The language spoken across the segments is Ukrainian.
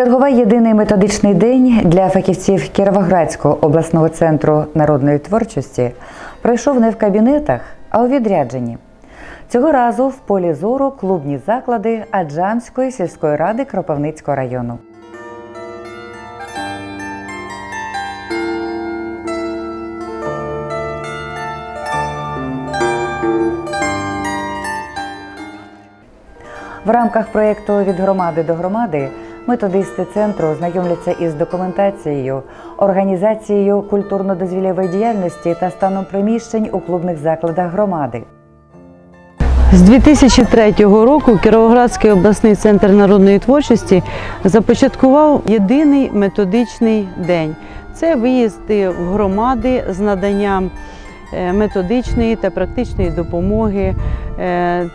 Черговий єдиний методичний день для фахівців Кіровоградського обласного центру народної творчості пройшов не в кабінетах, а у відрядженні. Цього разу в полі зору клубні заклади Аджамської сільської ради Кропивницького району. В рамках проєкту від громади до громади методисти центру знайомляться із документацією, організацією культурно-дозвілєвої діяльності та станом приміщень у клубних закладах громади. З 2003 року Кіровоградський обласний центр народної творчості започаткував єдиний методичний день. Це виїзди в громади з наданням е, методичної та практичної допомоги,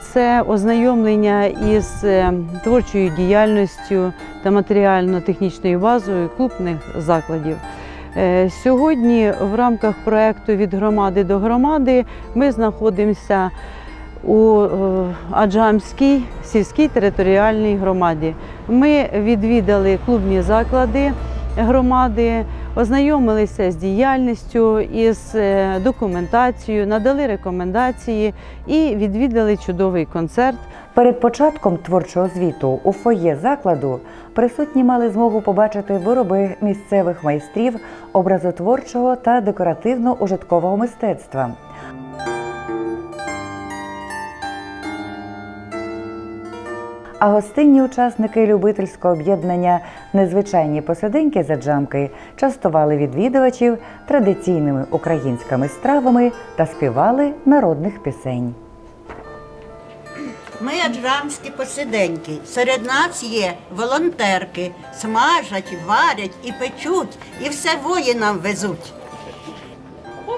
це ознайомлення із е, творчою діяльністю та матеріально-технічною базою клубних закладів. Е, Сьогодні в рамках проекту від громади до громади ми знаходимося у е, Аджамській сільській територіальній громаді. Ми відвідали клубні заклади громади, ознайомилися з діяльністю, із е, документацією, надали рекомендації і відвідали чудовий концерт. Перед початком творчого звіту у фоє закладу присутні мали змогу побачити вироби місцевих майстрів образотворчого та декоративно-ужиткового мистецтва. А гостинні учасники любительського об'єднання Незвичайні посиденьки за джамки частували відвідувачів традиційними українськими стравами та співали народних пісень. Ми аджрамські посиденьки. Серед нас є волонтерки, смажать, варять і печуть, і все воїнам везуть.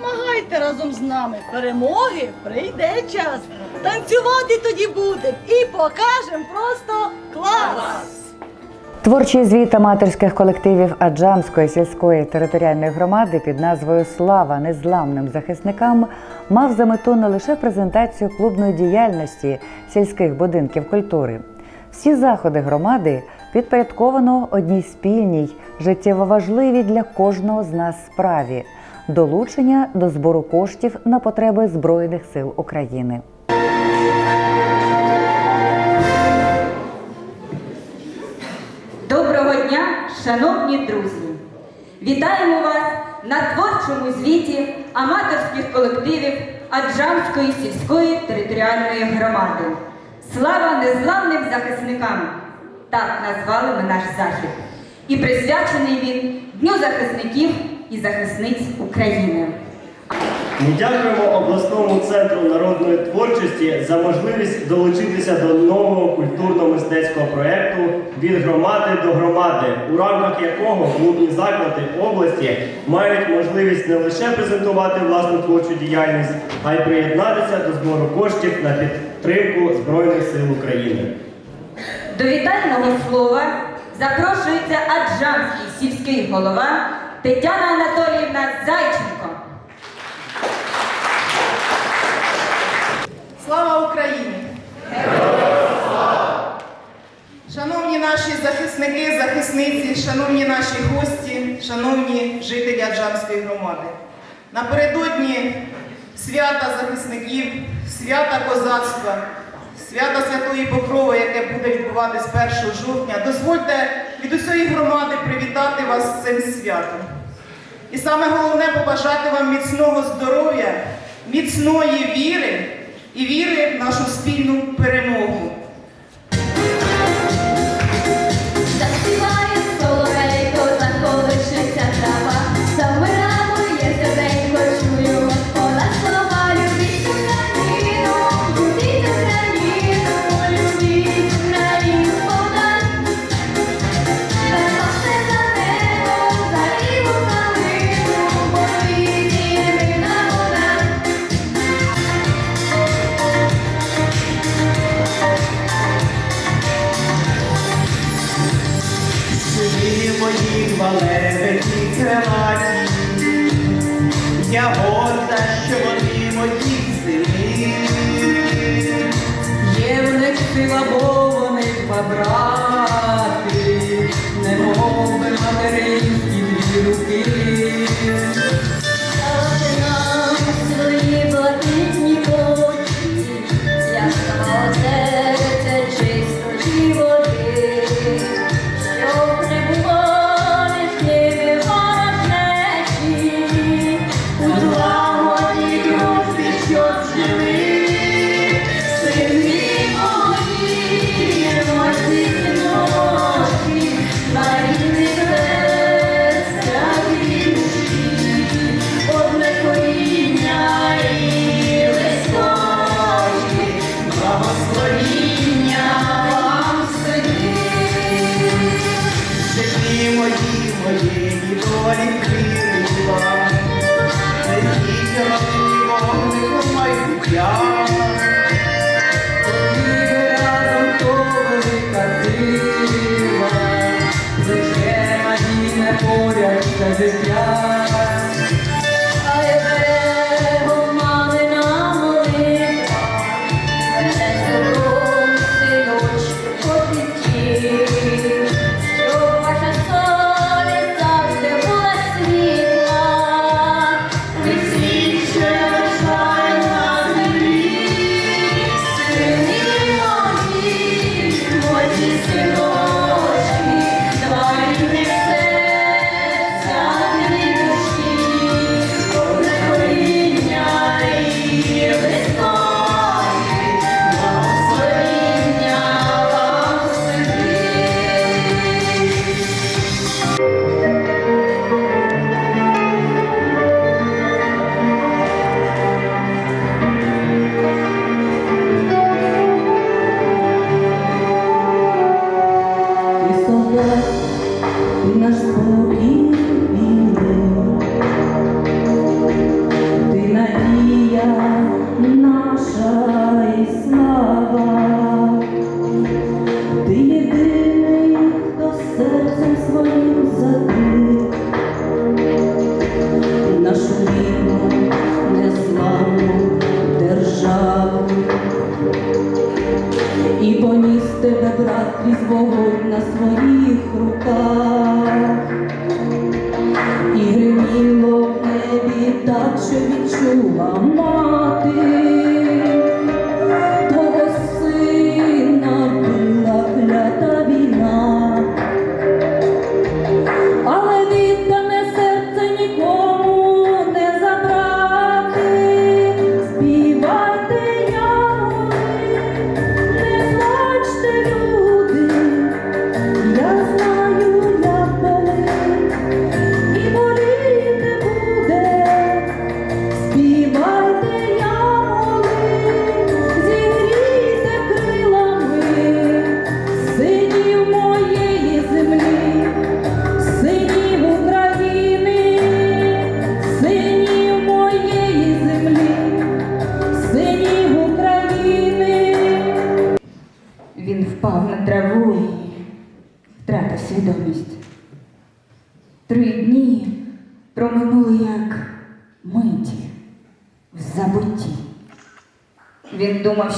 Помагайте разом з нами. Перемоги прийде час. Танцювати тоді будемо і покажемо просто клас. Творчий звіт аматорських колективів Аджамської сільської територіальної громади під назвою Слава незламним захисникам мав за мету не лише презентацію клубної діяльності сільських будинків культури. Всі заходи громади підпорядковано одній спільній, життєво важливій для кожного з нас справі долучення до збору коштів на потреби Збройних сил України. Доброго дня, шановні друзі! Вітаємо вас на творчому звіті аматорських колективів Аджамської сільської територіальної громади. Слава незламним захисникам! Так назвали ми наш захід. І присвячений він Дню захисників і захисниць України. Ми дякуємо обласному центру народної творчості за можливість долучитися до нового культурно-мистецького проєкту від громади до громади, у рамках якого клубні заклади області мають можливість не лише презентувати власну творчу діяльність, а й приєднатися до збору коштів на підтримку Збройних сил України. До вітального слова запрошується Аджамський сільський голова Тетяна Анатоліївна Зайченко. Слава Україні! Шановні наші захисники, захисниці, шановні наші гості, шановні жителі Аджамської громади. Напередодні свята захисників, свята козацтва, свята Святої Покрови, яке буде відбуватись 1 жовтня, дозвольте від усієї громади привітати вас з цим святом. І саме головне побажати вам міцного здоров'я, міцної віри і віри в нашу спільну перемогу.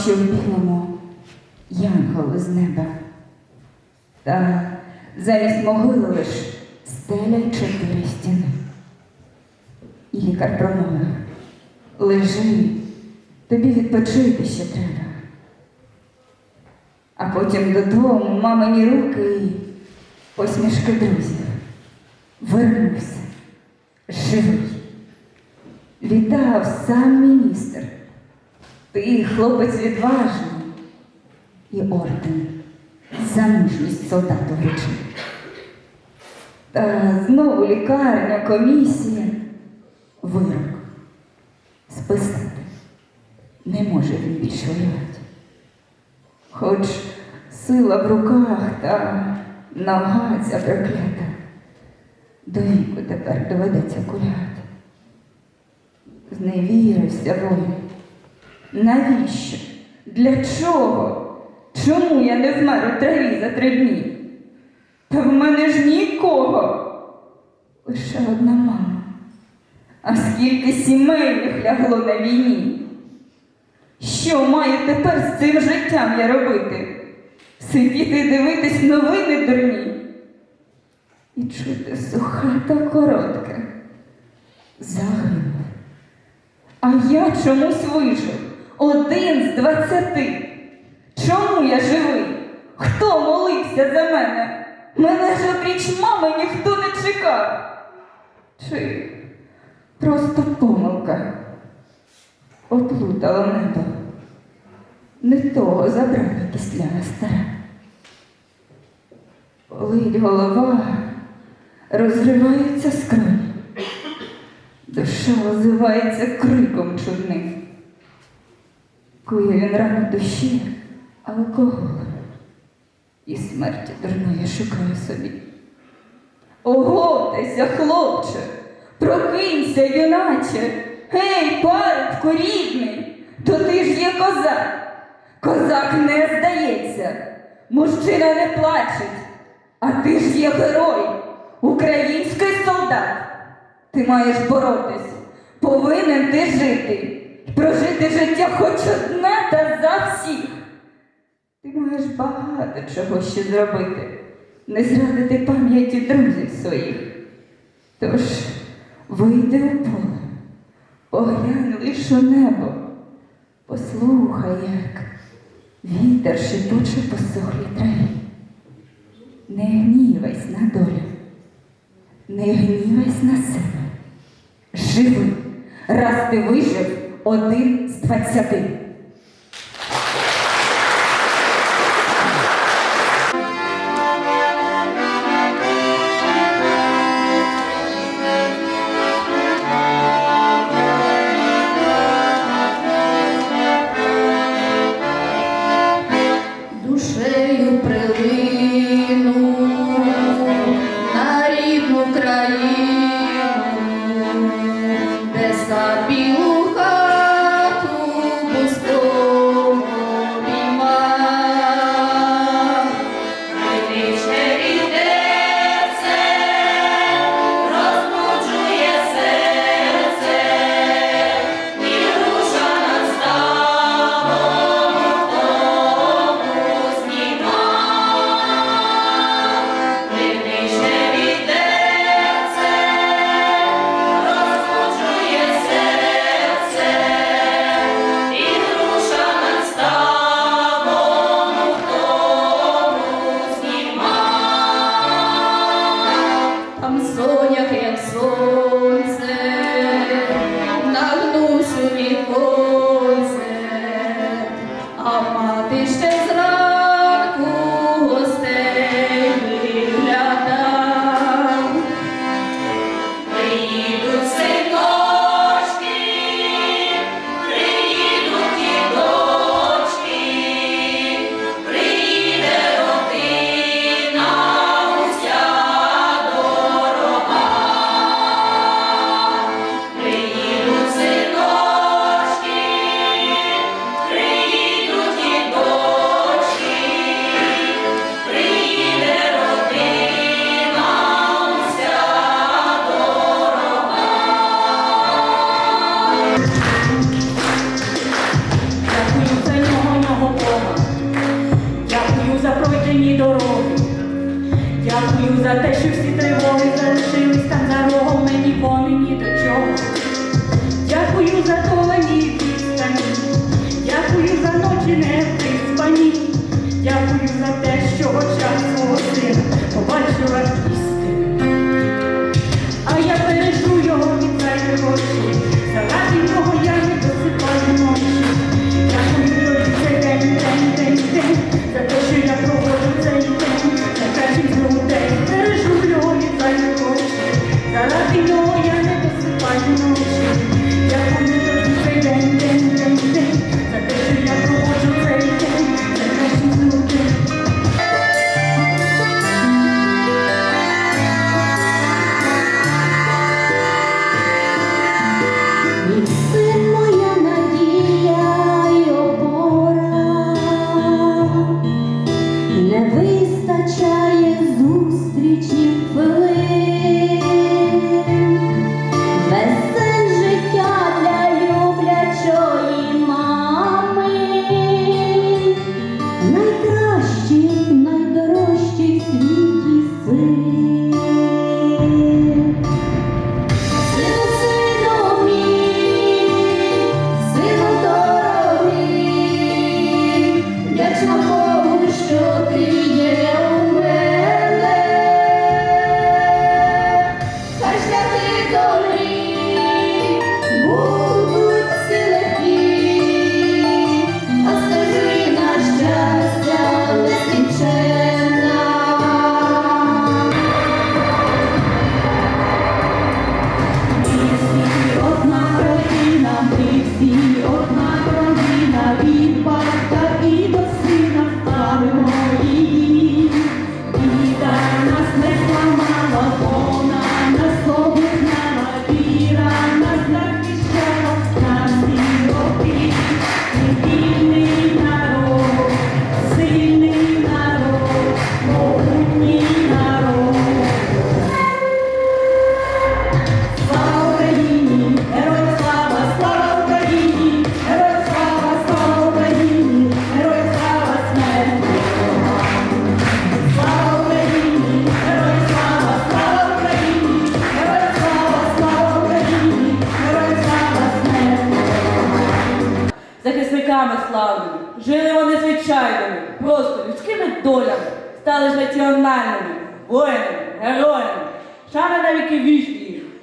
Що в білому янгол з неба. Та замість могили лиш стеля чотири стіни. І лікар промовив, лежи, тобі відпочити ще треба. А потім додому мамині руки і посмішки друзів. Вернувся живий. Вітав сам міністр. Ти хлопець відважний і орден за мужність солдату вручив. Та знову лікарня, комісія, вирок. Списати не може він більше воювати. Хоч сила в руках та нога ця проклята, до віку тепер доведеться куляти. Зневірився воїн. Навіщо? Для чого? Чому я не вмер у траві за три дні? Та в мене ж нікого. Лише одна мама. А скільки сімейних лягло на війні? Що маю тепер з цим життям я робити? Сидіти і дивитись новини дурні? І чути сухе та коротке. Загинув. А я чомусь вижив. Один з двадцяти. Чому я живий? Хто молився за мене? Мене ж опріч мами ніхто не чекав. Чи просто помилка? Оплутало небо. Не того забрав кисляна стара. Болить голова, розривається скроні. Душа озивається криком чудним. Кує він рано душі, але кого і смерті дурної шукає собі. Оготися, хлопче, прокинься, юначе, гей, парубку рідний, то ти ж є козак. Козак не здається, мужчина не плачеть, а ти ж є герой, український солдат. Ти маєш боротись, повинен ти жити прожити життя хоч одне та за всіх. Ти маєш багато чого ще зробити, не зрадити пам'яті друзів своїх. Тож вийди у поле, поглянь лиш у небо, послухай, як вітер шипуче посохлі траві. Не гнівайся на долю, не гнівайся на себе. Живи, раз ти вижив один з двадцяти. тривоги залишились там за рогом, мені вони ні до чого. Дякую за долані відстані, дякую за ночі не приспані, дякую за те, що очах свого сина побачила. sunshine. mi od nas.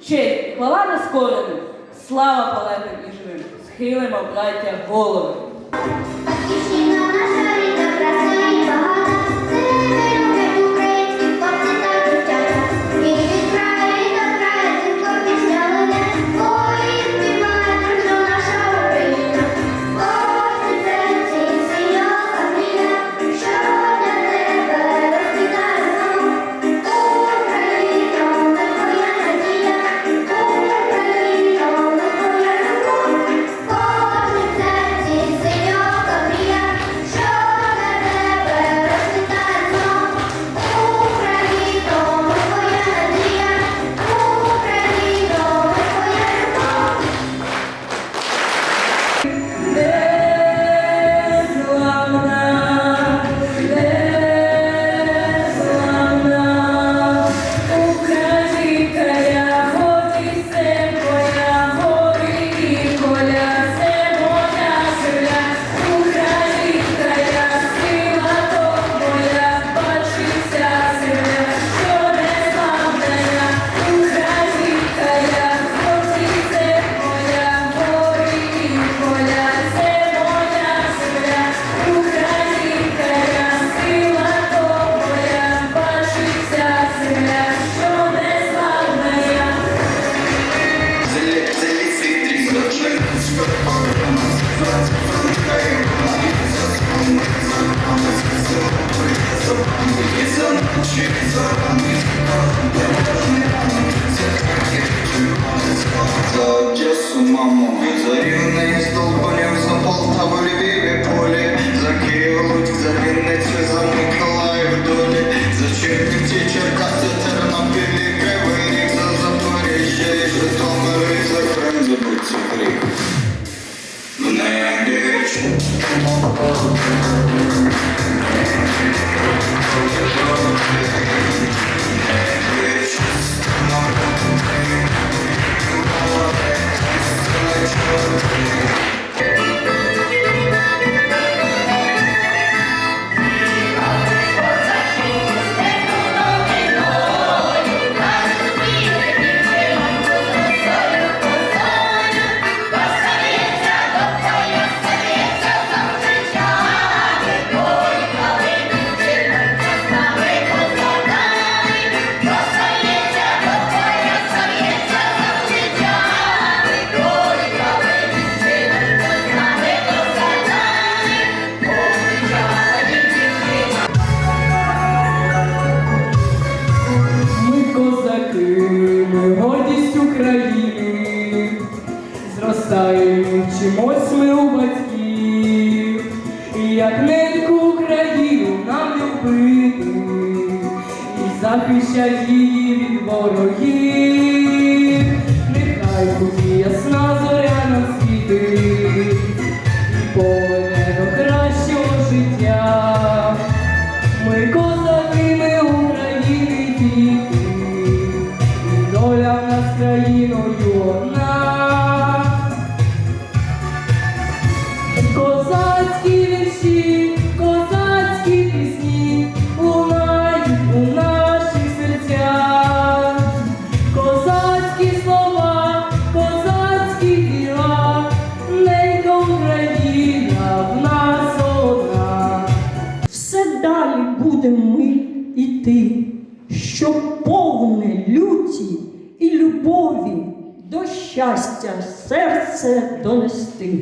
Честь, хвала не скорена, слава палетам і живим, схилимо, браття, голови.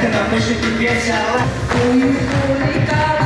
що багато напишуть весело. п'ється, але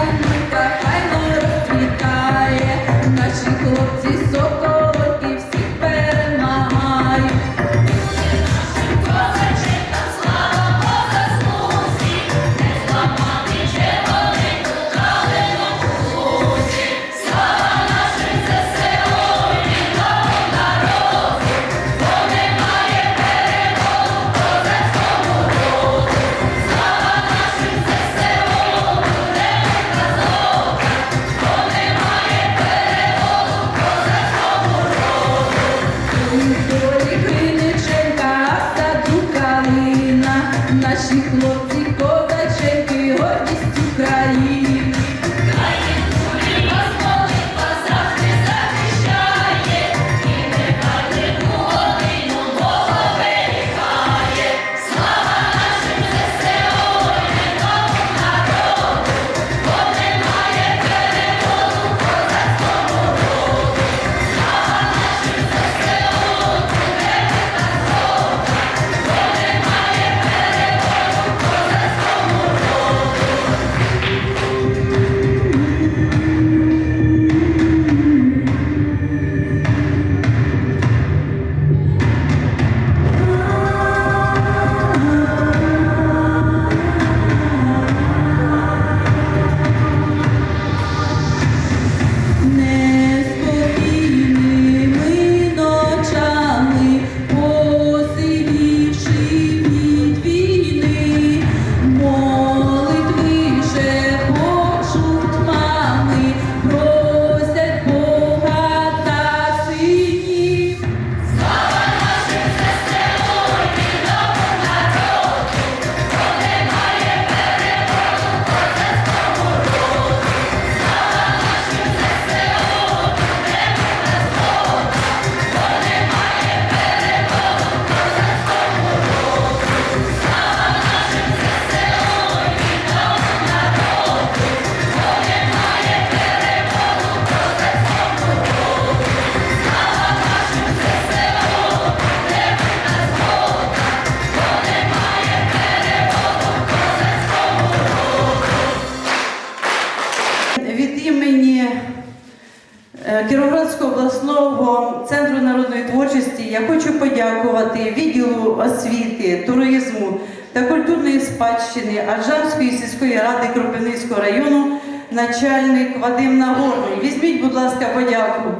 сільської ради Кропивницького району начальник Вадим Нагорний. Візьміть, будь ласка, подяку.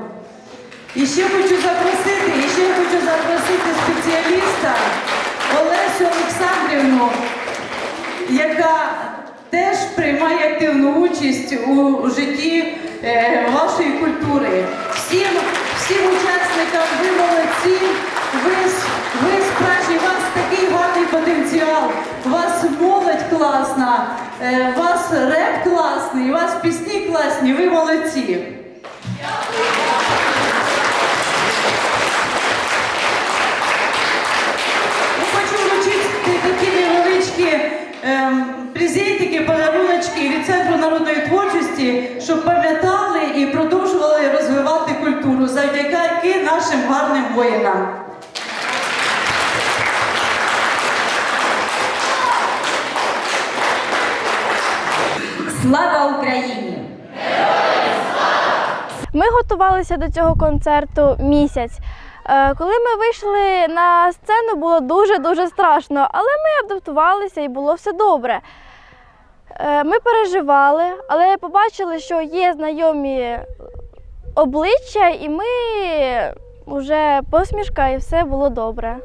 І ще хочу запросити, і ще хочу запросити спеціаліста Олесю Олександрівну, яка теж приймає активну участь у житті е, вашої культури. Всім, всім учасникам ви молодці, ви, ви справжні, вас потенціал, у вас молодь класна, е, у вас реп класний, у вас пісні класні, ви молодці. Ем, презентики, подаруночки від Центру народної творчості, щоб пам'ятали і продовжували розвивати культуру завдяки нашим гарним воїнам. Слава Україні! Ми готувалися до цього концерту місяць. Е, Коли ми вийшли на сцену, було дуже-дуже страшно, але ми адаптувалися і було все добре. Е, Ми переживали, але побачили, що є знайомі обличчя, і ми вже посмішка, і все було добре.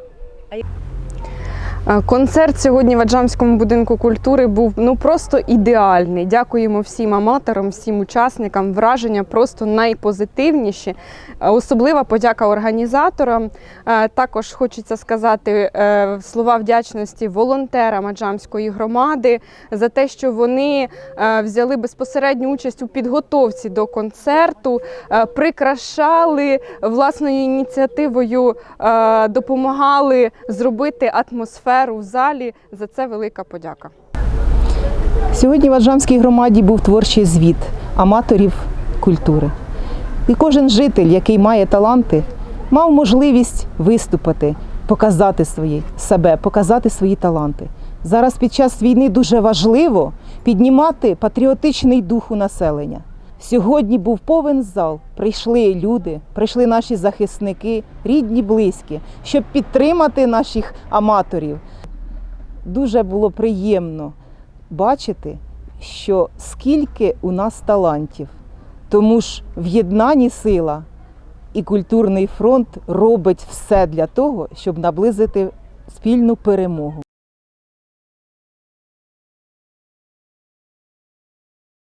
Е, Концерт сьогодні в Аджамському будинку культури був ну просто ідеальний. Дякуємо всім аматорам, всім учасникам. Враження просто найпозитивніші. Е, Особлива подяка організаторам. Е, Також хочеться сказати слова вдячності волонтерам Аджамської громади за те, що вони взяли безпосередню участь у підготовці до концерту, прикрашали власною ініціативою, допомагали зробити атмосферу в залі. За це велика подяка. Сьогодні в Аджамській громаді був творчий звіт аматорів культури. І кожен житель, який має таланти, мав можливість виступити, показати свої себе, показати свої таланти. Зараз під час війни дуже важливо піднімати патріотичний дух у населення. Сьогодні був повен зал. Прийшли люди, прийшли наші захисники, рідні, близькі, щоб підтримати наших аматорів. Дуже було приємно бачити, що скільки у нас талантів. Тому ж в єднанні сила і культурний фронт робить все для того, щоб наблизити спільну перемогу.